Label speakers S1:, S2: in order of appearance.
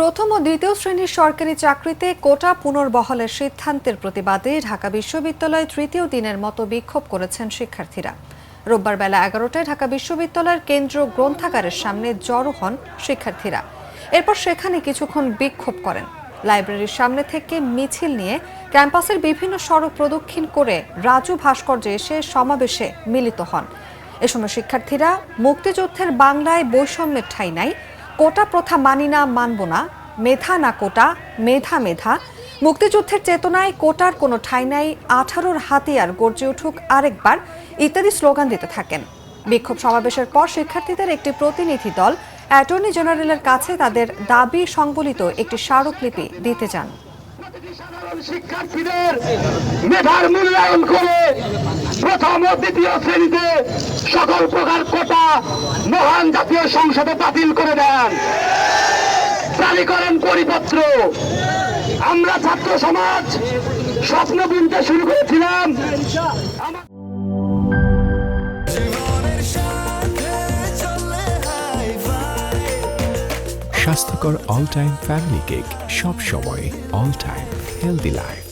S1: প্রথম ও দ্বিতীয় শ্রেণির সরকারি চাকরিতে কোটা পুনর্বহলের সিদ্ধান্তের প্রতিবাদে ঢাকা বিশ্ববিদ্যালয়ে তৃতীয় দিনের মতো বিক্ষোভ করেছেন শিক্ষার্থীরা। রোববার বেলা এগারোটায় ঢাকা বিশ্ববিদ্যালয়ের কেন্দ্র গ্রন্থাগারের সামনে জড়ো হন শিক্ষার্থীরা। এরপর সেখানে কিছুক্ষণ বিক্ষোভ করেন। লাইব্রেরির সামনে থেকে মিছিল নিয়ে ক্যাম্পাসের বিভিন্ন সড়ক প্রদক্ষিণ করে রাজু ভাস্কর্যে এসে সমাবেশে মিলিত হন। এ সময় শিক্ষার্থীরা মুক্তিযুদ্ধের বাংলায় বৈষম্যের ঠাঁই নাই কোটা প্রথা মানি না, মানব না। মেধা না কোটা, মেধা মেধা। মুক্তিযুদ্ধের চেতনায় কোটার কোনো ঠাঁই নাই, আঠারোর হাতিয়ার গর্জে উঠুক আরেকবার, ইত্যাদি স্লোগান দিতে থাকেন। বিক্ষোভ সমাবেশের পর শিক্ষার্থীদের একটি প্রতিনিধি দল, অ্যাটর্নি জেনারেলের কাছে তাদের দাবি সংবলিত একটি স্মারকলিপি দিতে
S2: সাধারণ শিক্ষার্থীদের মেধার মূল্যায়ন করে প্রথম ও দ্বিতীয় শ্রেণীতে সকল প্রকার কোটা মহান জাতীয় সংসদে বাতিল করে দেন। জারি করেন পরিপত্র। আমরা ছাত্র সমাজ স্বপ্ন বুনতে শুরু করেছিলাম।
S3: স্বাস্থ্যকর অল টাইম ফ্যামিলি কেক সব সময় অল টাইম হেলদি লাইফ